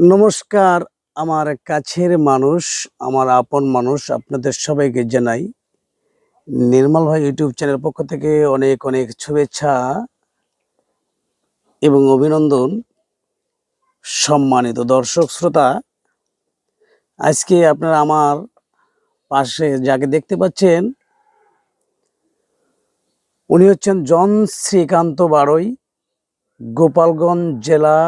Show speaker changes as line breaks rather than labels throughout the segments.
নমস্কার, আমার কাছের মানুষ, আমার আপন মানুষ আপনাদের সবাইকে জানাই। নির্মল ভাই ইউটিউব চ্যানেল পক্ষ থেকে অনেক অনেক শুভেচ্ছা এবং অভিনন্দন। সম্মানিত দর্শক, শ্রোতা, আজকে আপনারা আমার পাশে যাকে দেখতে পাচ্ছেন, উনি হচ্ছেন জন শ্রীকান্ত বাড়ই গোপালগঞ্জ জেলা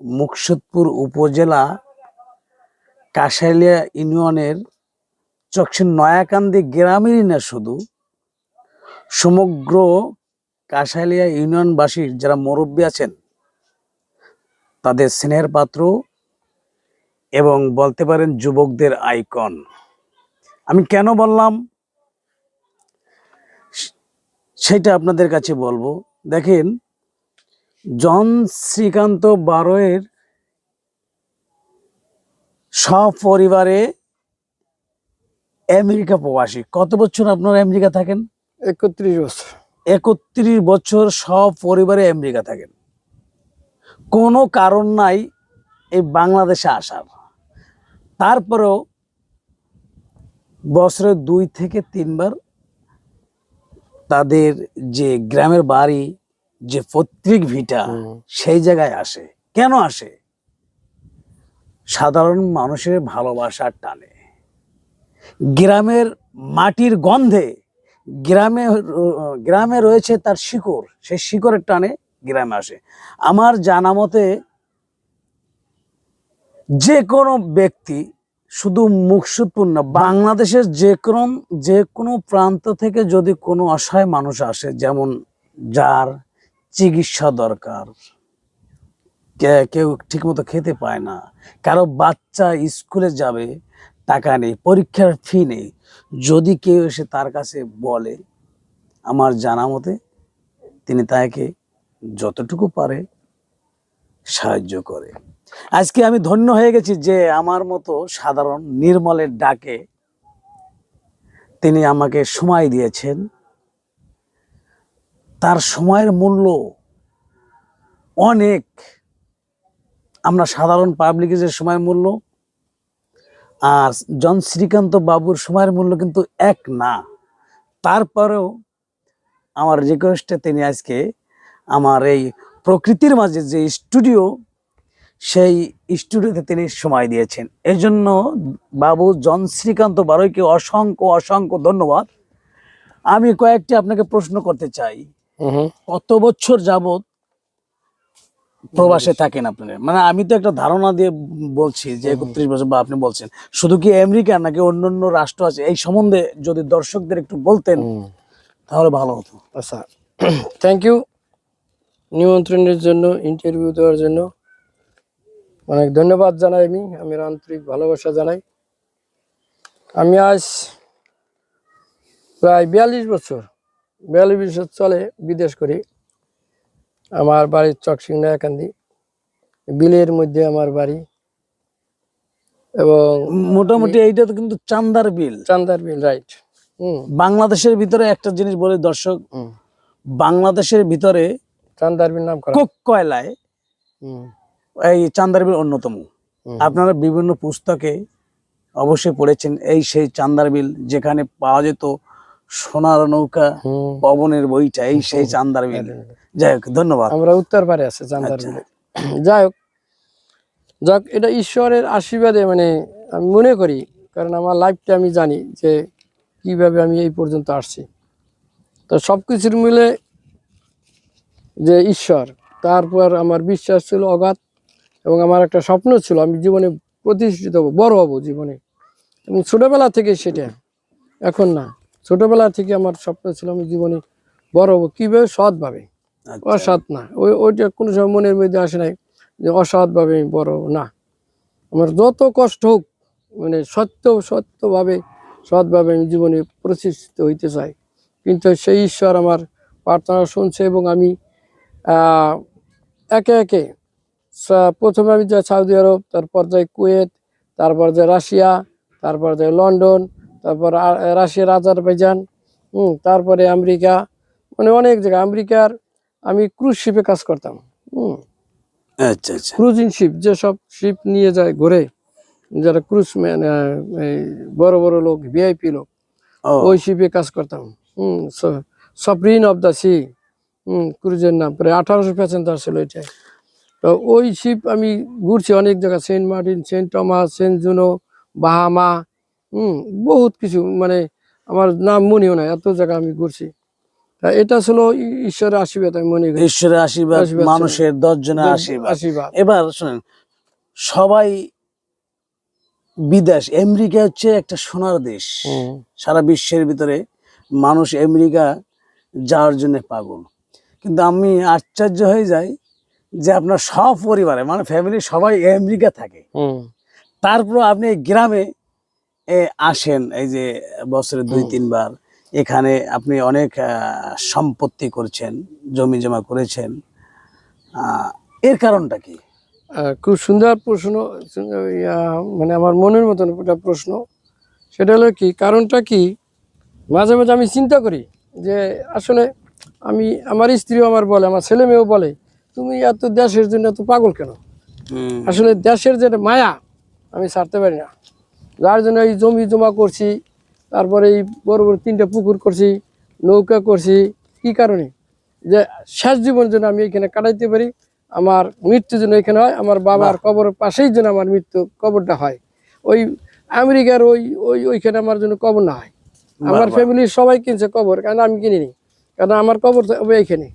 মুকসুদপুর উপজেলা কাশাইলিয়া ইউনিয়নের চকসিন নয়াকান্দি গ্রামেরই না শুধু, সমগ্র কাশাইলিয়া ইউনিয়নবাসীর যারা মুরব্বী আছেন, তাদের স্নেহের পাত্র এবং বলতে পারেন যুবকদের আইকন। আমি কেন বললাম? সেটা আপনাদের কাছে বলব। দেখেন জন শ্রীকান্ত বারোয়ের সপরিবারে আমেরিকা প্রবাসী। কত বছর আপনারা আমেরিকা থাকেন?
একত্রিশ বছর।
একত্রিশ বছর সপরিবারে আমেরিকা থাকেন। কোনো কারণ নাই এই বাংলাদেশে আসার। তারপরেও বছরে দুই থেকে তিনবার তাদের যে গ্রামের বাড়ি যে পৈতৃক ভিটা সেই জায়গায় আসে। কেন আসে? সাধারণ মানুষের ভালোবাসার টানে। গ্রামের মাটির গন্ধে গ্রামে গ্রামে রয়েছে তার শিকড়। সেই শিকড়ের টানে গ্রামে আসে। আমার জানা মতে যে কোনো ব্যক্তি শুধু মুখসুদপুর না বাংলাদেশের যে কোনো যে কোনো প্রান্ত থেকে যদি কোনো অসহায় মানুষ আসে যেমন যার চিকিৎসা দরকার। কেউ ঠিকমতো খেতে পায় না। কারও বাচ্চা স্কুলে যাবে, টাকা নেই, পরীক্ষার ফি নেই। যদি কেউ এসে তার কাছে বলে, আমার জানা মতে তিনি তাকে যতটুকু পারে সাহায্য করে। আজকে আমি ধন্য হয়ে গেছি যে আমার মতো সাধারণ নির্মলের ডাকে তিনি আমাকে সময় দিয়েছেন। তার সময়ের মূল্য অনেক। আমরা সাধারণ পাবলিকের যে সময়ের মূল্য, আর জন শ্রীকান্ত বাবুর সময়ের মূল্য কিন্তু এক না। তারপরেও আমার রিকোয়েস্টে তিনি আজকে আমার এই প্রকৃতির মাঝে যে স্টুডিও সেই স্টুডিওতে তিনি সময় দিয়েছেন। এই জন্য বাবু, জন শ্রীকান্ত বারৈকে অসংখ্য অসংখ্য ধন্যবাদ। আমি কয়েকটি আপনাকে প্রশ্ন করতে চাই। কত বছর যাবত প্রবাসে থাকেন আপনারা মানে আমি তো একটা ধারণা দিয়ে বলছি যে একত্রিশ বছর বা আপনি বলছেন। শুধু কি আমেরিকা নাকি অন্য অন্য রাষ্ট্র আছে? এই সম্বন্ধে যদি দর্শকদের একটু বলতেন তাহলে ভালো হতো।
আচ্ছা থ্যাংক ইউ নিমন্ত্রণের জন্য ইন্টারভিউ দেওয়ার জন্য। অনেক ধন্যবাদ জানাই আমি আমি আন্তরিক ভালোবাসা জানাই। আমি আজ প্রায় বিয়াল্লিশ বছর বিয়াল্লিশ বছর চলে বিদেশ করি। আমার বাড়ি চকসিং নয়াকান্দি। বিলের মধ্যে আমার বাড়ি। এবং
মোটামুটি এইটা তো কিন্তু চান্দার বিল।
চান্দার বিল রাইট হুম।
বাংলাদেশের ভিতরে একটা জিনিস বলে দর্শক বাংলাদেশের ভিতরে
চান্দার বিল নাম
কোক কয়লায়
হুম।
এই চান্দার বিল অন্যতম। আপনারা বিভিন্ন পুস্তকে অবশ্যই পড়েছেন এই সেই চান্দার বিল যেখানে পাওয়া যেত সোনার নৌকা পবনের বইটা এই সেই চান্দার বিল। যাই হোক ধন্যবাদ।
আমরা উত্তর পারে আছে চান্দার
আচ্ছা।
বিলে। যাই হোক যাক এটা ঈশ্বরের আশীর্বাদে মানে আমি মনে করি কারণ আমার লাইফটা আমি জানি যে কীভাবে আমি এই পর্যন্ত আসছি। তো সব কিছুর মিলে যে ঈশ্বর তারপর আমার বিশ্বাস ছিল অগাধ এবং আমার একটা স্বপ্ন ছিল আমি জীবনে প্রতিষ্ঠিত হব বড় হব জীবনে। এবং ছোটবেলা থেকে সেটা এখন না। ছোটবেলা থেকে আমার স্বপ্ন ছিল আমি জীবনে বড় হব। কীভাবে? সৎভাবে।
আচ্ছা,
অসৎ না। ওই ওইটা কোনো সময় মনের মধ্যে আসে নাই যে অসৎভাবে আমি বড় হব। না। আমার যত কষ্ট হোক মানে সত্য সত্যভাবে সৎভাবে আমি জীবনে প্রতিষ্ঠিত হইতে চাই। কিন্তু সেই ঈশ্বর আমার প্রার্থনা শুনছে এবং আমি একে একে প্রথমে আমি যাই সৌদি আরব তারপর যাই কুয়েত তারপর যাই রাশিয়া তারপর যাই লন্ডন তারপর রাশিয়ার আজারবাইজান হুম তারপরে আমেরিকা মানে অনেক জায়গায়। আমেরিকার আমি ক্রুজ শিপে কাজ করতাম হুম।
আচ্ছা আচ্ছা।
ক্রুজিং শিপ যেসব শিপ নিয়ে যায় ঘুরে যারা ক্রুজ বড় বড় লোক ভিআইপি লোক ওই শিপে কাজ করতাম হুম। সফরিন অফ দ্য সি হুম ক্রুজের নাম প্রায় আঠারোশো প্যাসেঞ্জার ছিল এটাই তো ওই শিপ আমি ঘুরছি অনেক জায়গা saint Martin saint Thomas saint Juneau Bahama হুম বহুত কিছু মানে আমার নাম মনেও নাই এত জায়গা আমি ঘুরছি। এটা ছিল ঈশ্বরের আশীর্বাদ আমি মনে করি।
ঈশ্বরের আশীর্বাদ মানুষের দশ জনের আশীর্বাদ।
আশীর্বাদ।
এবার শুনেন সবাই বিদেশ আমেরিকা হচ্ছে একটা সোনার দেশ। সারা বিশ্বের ভিতরে মানুষ আমেরিকা যাওয়ার জন্য পাগল। কিন্তু আমি আশ্চর্য হয়ে যাই যে আপনার সব পরিবারে মানে ফ্যামিলি সবাই আমেরিকা থাকে।
হুম,
তারপর আপনি গ্রামে আসেন এই যে বছরে দুই তিনবার। এখানে আপনি অনেক সম্পত্তি করছেন জমি জমা করেছেন। এর কারণটা কি?
খুব সুন্দর প্রশ্ন মানে আমার মনের মতন একটা প্রশ্ন। সেটা হলো কি কারণটা কি? মাঝে মাঝে আমি চিন্তা করি যে আসলে আমি আমার স্ত্রীও আমার বলে আমার ছেলে মেয়েও বলে তুমি এত দেশের জন্য এত পাগল কেন? আসলে দেশের যে মায়া আমি ছাড়তে পারি না। যার জন্য এই জমি জমা করছি তারপরে এই বড় বড় তিনটা পুকুর করছি নৌকা করছি। কি কারণে? যে শেষ জীবন যেন আমি এখানে কাটাইতে পারি আমার মৃত্যু যেন এখানে হয় আমার বাবার কবরের পাশেই যেন আমার মৃত্যু কবরটা হয়। ওই আমেরিকার ওই ওই ওইখানে আমার জন্য কবর না হয়। আমার। ফ্যামিলির সবাই কিনছে কবর কারণ আমি কিনিনি। কারণ আমার কবর তো হবে এইখানে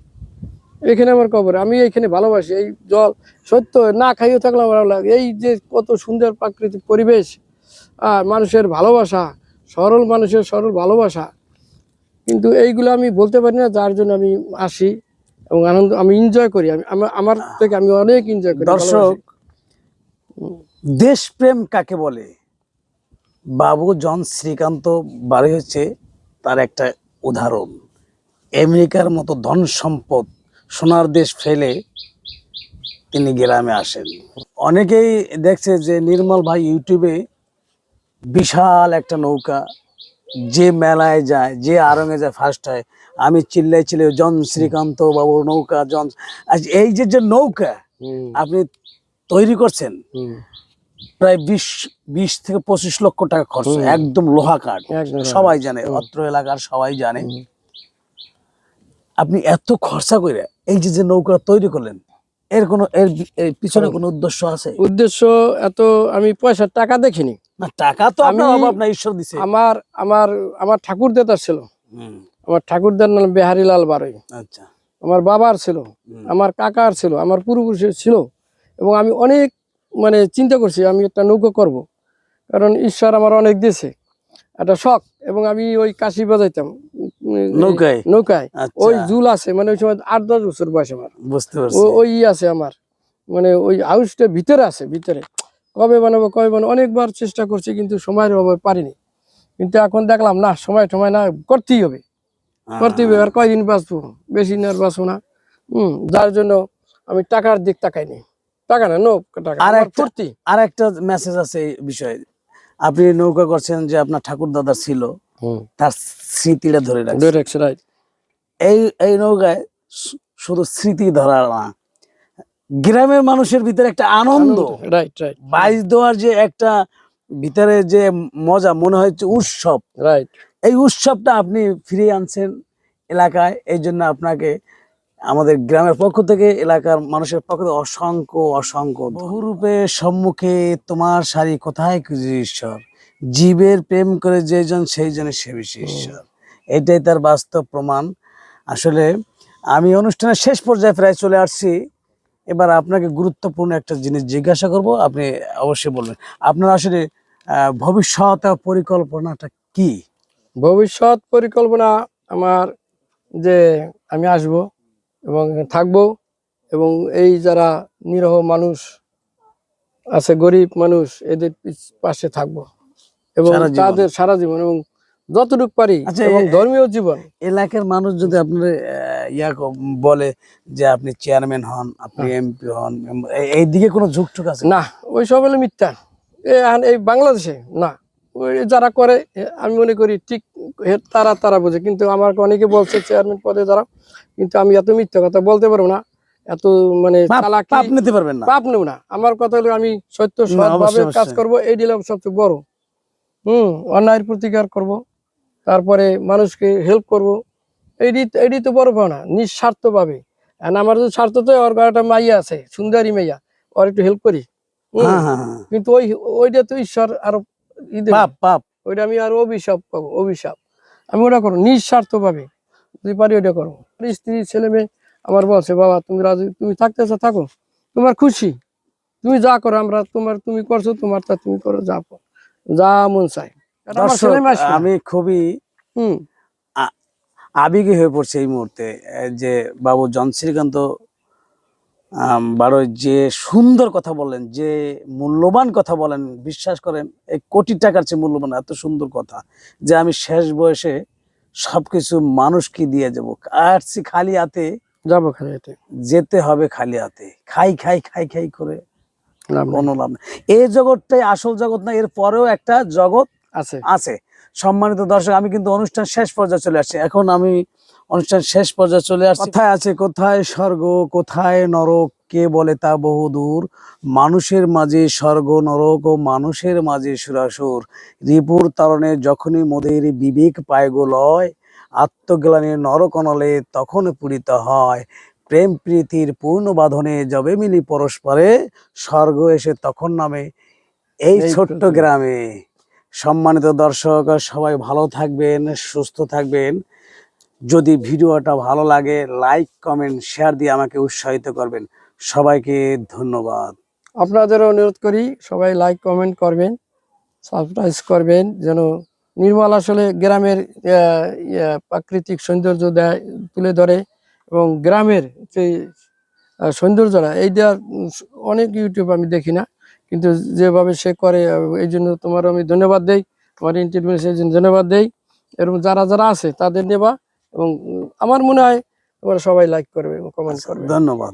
এখানে আমার কবর আমি এইখানে ভালোবাসি। এই জল সত্য না খাইও থাকলে আমার লাগে। এই যে কত সুন্দর প্রাকৃতিক পরিবেশ মানুষের ভালোবাসা সরল মানুষের সরল ভালোবাসা। কিন্তু এইগুলো আমি বলতে পারি না যার জন্য আমি আসি এবং আনন্দ আমি এনজয় করি। আমি আমার- থেকে আমি অনেক এনজয় করি
দর্শক দেশপ্রেম কাকে বলে? বাবু জন শ্রীকান্ত বাড়ি হচ্ছে তার একটা উদাহরণ। আমেরিকার মতো ধন সম্পদ সোনার দেশ ফেলে তিনি গ্রামে আসেন। অনেকেই দেখছে যে নির্মল ভাই ইউটিউবে বিশাল একটা নৌকা। যে মেলায় যায় যে আরঙে যায় ফার্স্ট হয়। আমি চিল্লাই চিল্লাই জন শ্রীকান্ত বাবুর নৌকা জন এই যে যে নৌকা আপনি তৈরি করছেন প্রায় বিশ বিশ থেকে পঁচিশ লক্ষ টাকা খরচ একদম লোহা কাঠ। সবাই জানে। অত্র এলাকার সবাই জানে। আপনি এত খরচা করে এই যে যে নৌকা তৈরি করলেন এর কোনো এর এর পিছনে কোনো উদ্দেশ্য আছে?
উদ্দেশ্য এত আমি পয়সার টাকা দেখিনি।
না টাকা তো আপনার
আমি-
অভাব না ঈশ্বর দিছে।
আমার আমার আমার ঠাকুর ছিল। আমার ঠাকুরদার নাম বেহারি বারই।
আচ্ছা।
আমার বাবার ছিল আমার কাকার ছিল আমার পূর্বপুরুষের ছিল। এবং আমি অনেক মানে চিন্তা করছি আমি একটা নৌকো করব। কারণ ঈশ্বর আমার অনেক দিয়েছে। একটা শখ। এবং আমি ওই কাশি বাজাইতাম।
নৌকায়?
নৌকায়।
আচ্ছা।
ওই জুল আছে মানে ওই সময় আট দশ বছর বয়স আমার।
বুঝতে পারছি।
ওই আছে আমার। মানে ওই হাউসটা ভিতরে আছে ভিতরে। কবে বানাবো কবে বানাবো অনেকবার চেষ্টা করছি কিন্তু সময়ের অভাবে পারিনি। কিন্তু এখন দেখলাম না সময় সময় না করতেই হবে। করতেই হবে আর কয়দিন বাঁচবো? বেশি দিন আর বাঁচবো না। হম যার জন্য আমি টাকার দিক তাকাইনি। টাকা না নো টাকা।
আর একটা-
ফুর্তি।
আর একটা মেসেজ আছে এই বিষয়ে। আপনি নৌকা করছেন যে আপনার ঠাকুর দাদা ছিল তার স্মৃতিটা ধরে
রাইট।
এই এই নৌকায় শুধু স্মৃতি ধরা না গ্রামের মানুষের ভিতরে একটা আনন্দ।
রাইট রাইট
বাইশ দেওয়ার যে একটা ভিতরে যে মজা মনে হচ্ছে উৎসব।
রাইট
এই উৎসবটা আপনি ফিরিয়ে আনছেন এলাকায় এই জন্য আপনাকে আমাদের গ্রামের পক্ষ থেকে এলাকার মানুষের পক্ষ থেকে অসংখ্য অসংখ্য বহুরূপে সম্মুখে তোমার সারি কোথায় খুঁজি ঈশ্বর? জীবের প্রেম করে যেজন সেই জনে সে ঈশ্বর। এটাই তার বাস্তব প্রমাণ। আসলে আমি অনুষ্ঠানের শেষ পর্যায়ে প্রায় চলে আসছি। এবার আপনাকে গুরুত্বপূর্ণ একটা জিনিস জিজ্ঞাসা করব আপনি অবশ্যই বলবেন। আপনার আসলে ভবিষ্যৎ পরিকল্পনাটা কি?
ভবিষ্যৎ পরিকল্পনা আমার যে আমি আসব এবং থাকব এবং এই যারা নিরহ মানুষ আছে গরিব মানুষ এদের পাশে থাকব। এবং। তাদের সারা জীবন এবং যতটুকু পারি
আচ্ছা,
এবং ধর্মীয় জীবন।
এলাকার মানুষ যদি আপনার ইয়া বলে যে আপনি চেয়ারম্যান হন আপনি এমপি হন member- এই- এই দিকে কোনো ঝুঁকটুক আছে?
না ওই সব হলো মিথ্যা। এই বাংলাদেশে না। যারা করে আমি মনে করি ঠিক তারা তারা বোঝে। কিন্তু আমার অনেকে বলছে চেয়ারম্যান পদে যারা কিন্তু আমি এত মিথ্যা কথা বলতে পারব না। এত মানে
পাপ- নিতে পারবেন না।
পাপ নেব না। আমার কথা হলো আমি সত্য সৎভাবে কাজ। করব এই দিলাম সবচেয়ে বড়। হুম অন্যায়ের প্রতিকার করব। তারপরে মানুষকে হেল্প করব। এইটি এইটি তো বড় পাওনা নিঃস্বার্থ ভাবে আর আমার যদি স্বার্থ তো ওর একটা মাইয়া আছে সুন্দরী মাইয়া ওর একটু হেল্প করি।
হ্যাঁ হ্যাঁ হ্যাঁ।
কিন্তু ওই ওইটা তো ঈশ্বর
আরও
ওইটা আমি আর অভিশাপ পাবো অভিশাপ। আমি ওটা করো নিঃস্বার্থ ভাবে যদি পারি ওইটা করো স্ত্রী ছেলে মেয়ে আমার বলছে বাবা তুমি রাজি তুমি থাকতেছো থাকো। তোমার খুশি। তুমি যা করো আমরা তোমার তুমি করছ তোমার তা তুমি করো যা। যা মন চাই
আমি খুবই আবেগী হয়ে পড়ছে এই মুহূর্তে যে বাবু জন শ্রীকান্ত বারো যে সুন্দর কথা বলেন যে মূল্যবান কথা বলেন বিশ্বাস করেন এই কোটি টাকার চেয়ে মূল্যবান এত সুন্দর কথা যে আমি শেষ বয়সে সবকিছু মানুষকে দিয়ে যাব। আসছি খালি হাতে।
যাব খালি হাতে।
যেতে হবে খালি হাতে। খাই খাই খাই খাই করে। কোনো লাভ এই জগৎটাই আসল জগৎ না এর পরেও একটা জগৎ
আছে।
আছে। সম্মানিত দর্শক আমি কিন্তু অনুষ্ঠান শেষ পর্যায়ে চলে আসছি। এখন আমি অনুষ্ঠান শেষ পর্যায়ে চলে আসছি। কোথায় আছে কোথায় স্বর্গ কোথায় নরক কে বলে তা বহুদূর মানুষের মাঝে স্বর্গ নরক ও মানুষের মাঝে সুরাসুর। রিপুর তারণে যখনই মোদের বিবেক পায় গো লয় আত্মজ্ঞানের নরকনলে তখন পূরিত হয়। প্রেম প্রীতির পূর্ণ বাঁধনে যবে মিলি পরস্পরে স্বর্গ এসে তখন নামে এই ছোট্ট গ্রামে। সম্মানিত দর্শক, সবাই ভালো থাকবেন, সুস্থ থাকবেন। যদি ভিডিওটা ভালো লাগে, লাইক, কমেন্ট, শেয়ার দিয়ে আমাকে উৎসাহিত করবেন। সবাইকে ধন্যবাদ।
আপনাদেরও অনুরোধ করি, সবাই লাইক, কমেন্ট করবেন, সাবস্ক্রাইব করবেন, যেন নির্মল আসলে গ্রামের প্রাকৃতিক সৌন্দর্য দেয়, তুলে ধরে এবং গ্রামের যে সৌন্দর্যটা, এইটা অনেক ইউটিউব আমি দেখি না। কিন্তু যেভাবে সে করে, এই জন্য তোমার আমি ধন্যবাদ দেই, তোমার ইন্টারভিউ সেই জন্য ধন্যবাদ দেই। এরকম যারা যারা আছে, তাদের নেবা এবং আমার মনে হয় তোমার সবাই লাইক করবে এবং কমেন্ট করবে।
ধন্যবাদ।